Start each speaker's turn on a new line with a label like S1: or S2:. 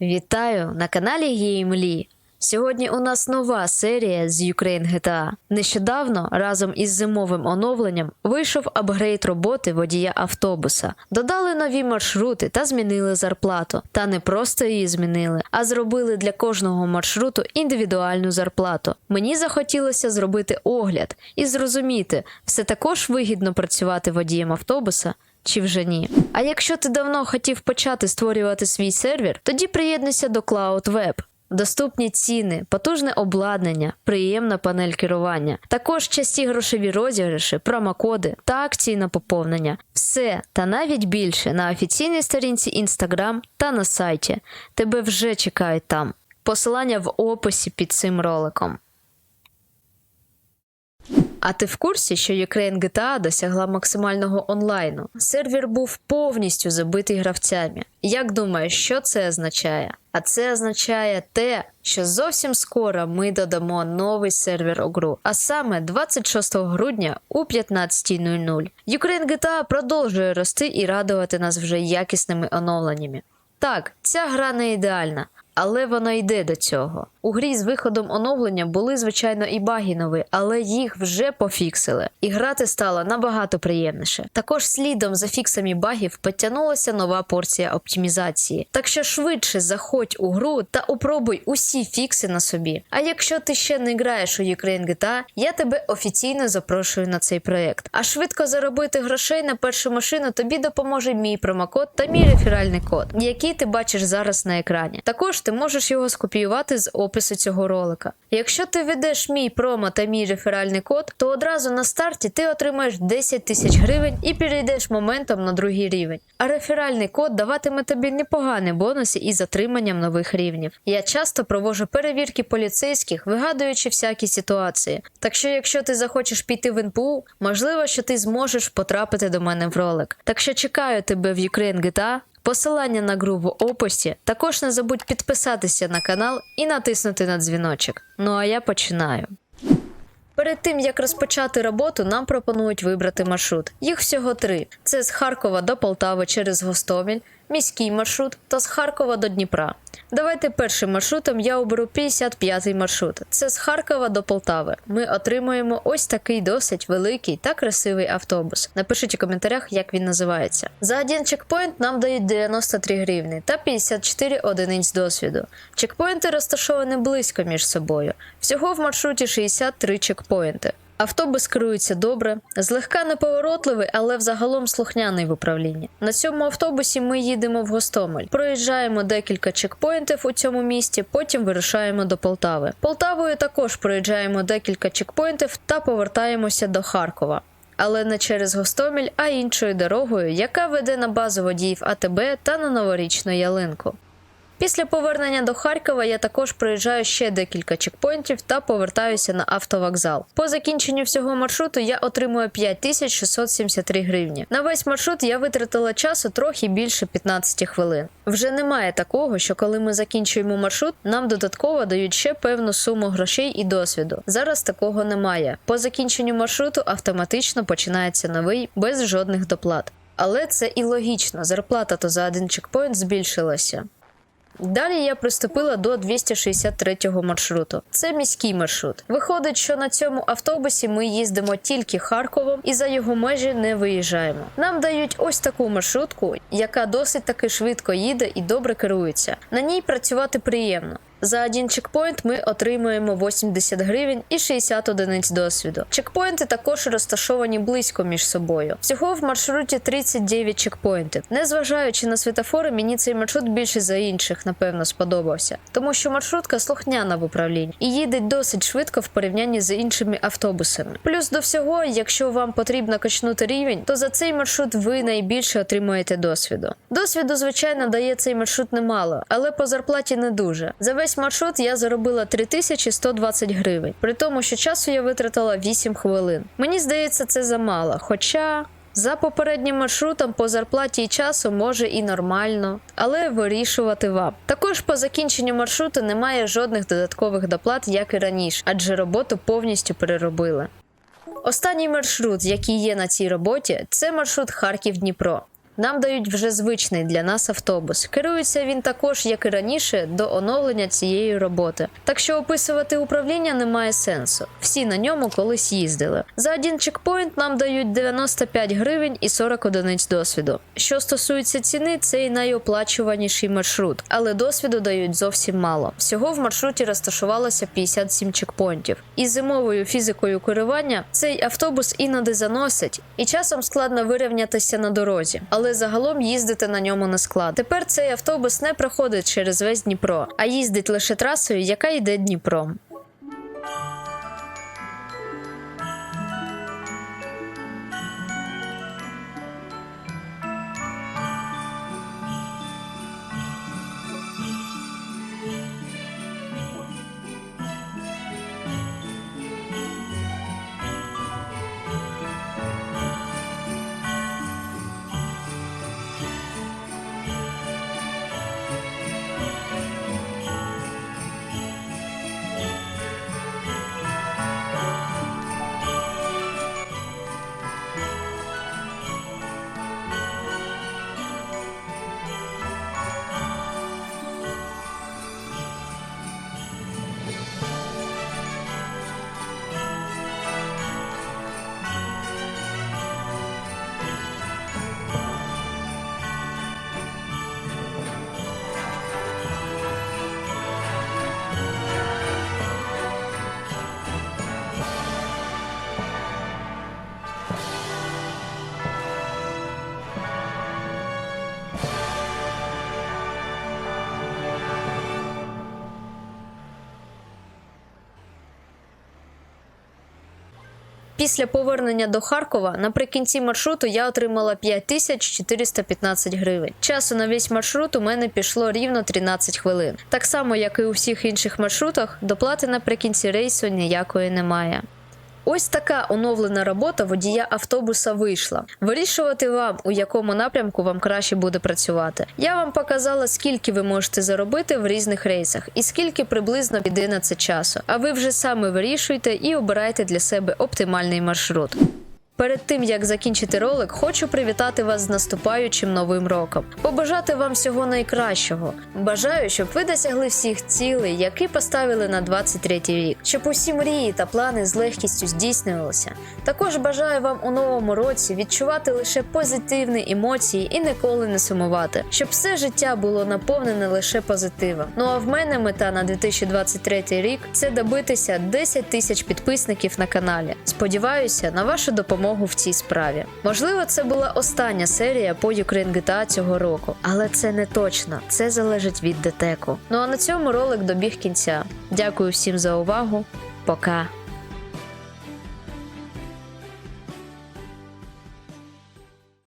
S1: Вітаю на каналі Геймлі. Сьогодні у нас нова серія з Ukraine GTA. Нещодавно разом із зимовим оновленням вийшов апгрейд роботи водія автобуса. Додали нові маршрути та змінили зарплату. Та не просто її змінили, а зробили для кожного маршруту індивідуальну зарплату. Мені захотілося зробити огляд і зрозуміти, все також вигідно працювати водієм автобуса чи вже ні. А якщо ти давно хотів почати створювати свій сервер, тоді приєднуйся до CloudWeb. Доступні ціни, потужне обладнання, приємна панель керування, також часті грошові розіграші, промокоди та акції на поповнення. Все та навіть більше на офіційній сторінці Instagram та на сайті. Тебе вже чекають там. Посилання в описі під цим роликом. А ти в курсі, що Ukraine GTA досягла максимального онлайну? Сервер був повністю забитий гравцями. Як думаєш, що це означає? А це означає те, що зовсім скоро ми додамо новий сервер у гру, а саме 26 грудня у 15.00. Ukraine GTA продовжує рости і радувати нас вже якісними оновленнями. Так, ця гра не ідеальна, але вона йде до цього. У грі з виходом оновлення були, звичайно, і баги нові, але їх вже пофіксили, і грати стало набагато приємніше. Також слідом за фіксами багів підтягнулася нова порція оптимізації. Так що швидше заходь у гру та опробуй усі фікси на собі. А якщо ти ще не граєш у Ukraine GTA, я тебе офіційно запрошую на цей проект. А швидко заробити грошей на першу машину тобі допоможе мій промокод та мій реферальний код, який ти бачиш зараз на екрані. Також ти можеш його скопіювати з опису цього ролика. Якщо ти введеш мій промо та мій реферальний код, то одразу на старті ти отримаєш 10 тисяч гривень і перейдеш моментом на другий рівень. А реферальний код даватиме тобі непогані бонуси із отриманням нових рівнів. Я часто проводжу перевірки поліцейських, вигадуючи всякі ситуації. Так що, якщо ти захочеш піти в НПУ, можливо, що ти зможеш потрапити до мене в ролик. Так що чекаю тебе в Ukraine GTA. Посилання на гру в описі. Також не забудь підписатися на канал і натиснути на дзвіночок. Ну а я починаю. Перед тим як розпочати роботу, нам пропонують вибрати маршрут. Їх всього три: це з Харкова до Полтави через Гостомель, міський маршрут та з Харкова до Дніпра. Давайте першим маршрутом я оберу 55-й маршрут. Це з Харкова до Полтави. Ми отримуємо ось такий досить великий та красивий автобус. Напишіть у коментарях, як він називається. За один чекпоінт нам дають 93 гривні та 54 одиниць досвіду. Чекпоінти розташовані близько між собою. Всього в маршруті 63 чекпоінти. Автобус керується добре, злегка неповоротливий, але взагалом слухняний в управлінні. На цьому автобусі ми їдемо в Гостомель, проїжджаємо декілька чекпоінтів у цьому місті, потім вирушаємо до Полтави. Полтавою також проїжджаємо декілька чекпоінтів та повертаємося до Харкова. Але не через Гостомель, а іншою дорогою, яка веде на базу водіїв АТБ та на новорічну ялинку. Після повернення до Харкова я також проїжджаю ще декілька чекпоінтів та повертаюся на автовокзал. По закінченню всього маршруту я отримую 5673 гривні. На весь маршрут я витратила часу трохи більше 15 хвилин. Вже немає такого, що коли ми закінчуємо маршрут, нам додатково дають ще певну суму грошей і досвіду. Зараз такого немає. По закінченню маршруту автоматично починається новий без жодних доплат. Але це і логічно, зарплата то за один чекпоінт збільшилася. Далі я приступила до 263-го маршруту. Це міський маршрут. Виходить, що на цьому автобусі ми їздимо тільки Харковом і за його межі не виїжджаємо. Нам дають ось таку маршрутку, яка досить таки швидко їде і добре керується. На ній працювати приємно. За один чекпоінт ми отримуємо 80 гривень і 60 одиниць досвіду. Чекпоінти також розташовані близько між собою. Всього в маршруті 39 чекпоінтів. Незважаючи на світофори, мені цей маршрут більше за інших, напевно, сподобався, тому що маршрутка слухняна в управлінні і їде досить швидко в порівнянні з іншими автобусами. Плюс до всього, якщо вам потрібно качнути рівень, то за цей маршрут ви найбільше отримуєте досвіду. Досвіду, звичайно, дає цей маршрут немало, але по зарплаті не дуже. За весь маршрут я заробила 3120 гривень, при тому, що часу я витратила 8 хвилин. Мені здається, це замало. Хоча. За попереднім маршрутом по зарплаті і часу може і нормально, але вирішувати вам. Також по закінченню маршруту немає жодних додаткових доплат, як і раніше, адже роботу повністю переробили. Останній маршрут, який є на цій роботі, це маршрут Харків-Дніпро. Нам дають вже звичний для нас автобус. Керується він також, як і раніше, до оновлення цієї роботи. Так що описувати управління немає сенсу. Всі на ньому колись їздили. За один чекпоінт нам дають 95 гривень і 40 одиниць досвіду. Що стосується ціни, це і найоплачуваніший маршрут, але досвіду дають зовсім мало. Всього в маршруті розташувалося 57 чекпоінтів. І зимовою фізикою керування цей автобус іноді заносить, і часом складно вирівнятися на дорозі, але загалом їздити на ньому не склад. Тепер цей автобус не проходить через весь Дніпро, а їздить лише трасою, яка йде Дніпром. Після повернення до Харкова наприкінці маршруту я отримала 5415 гривень. Часу на весь маршрут у мене пішло рівно 13 хвилин. Так само, як і у всіх інших маршрутах, доплати наприкінці рейсу ніякої немає. Ось така оновлена робота водія автобуса вийшла. Вирішувати вам, у якому напрямку вам краще буде працювати. Я вам показала, скільки ви можете заробити в різних рейсах і скільки приблизно піде на це часу. А ви вже саме вирішуйте і обирайте для себе оптимальний маршрут. Перед тим як закінчити ролик, хочу привітати вас з наступаючим новим роком. Побажати вам всього найкращого. Бажаю, щоб ви досягли всіх цілей, які поставили на 23 рік, щоб усі мрії та плани з легкістю здійснювалися. Також бажаю вам у новому році відчувати лише позитивні емоції і ніколи не сумувати, щоб все життя було наповнене лише позитивом. Ну а в мене мета на 2023 рік це добитися 10 тисяч підписників на каналі. Сподіваюся на вашу допомогу в цій справі. Можливо, це була остання серія по Ukraine GTA цього року, але це не точно. Це залежить від детеку. Ну а на цьому ролик добіг кінця. Дякую всім за увагу. Пока.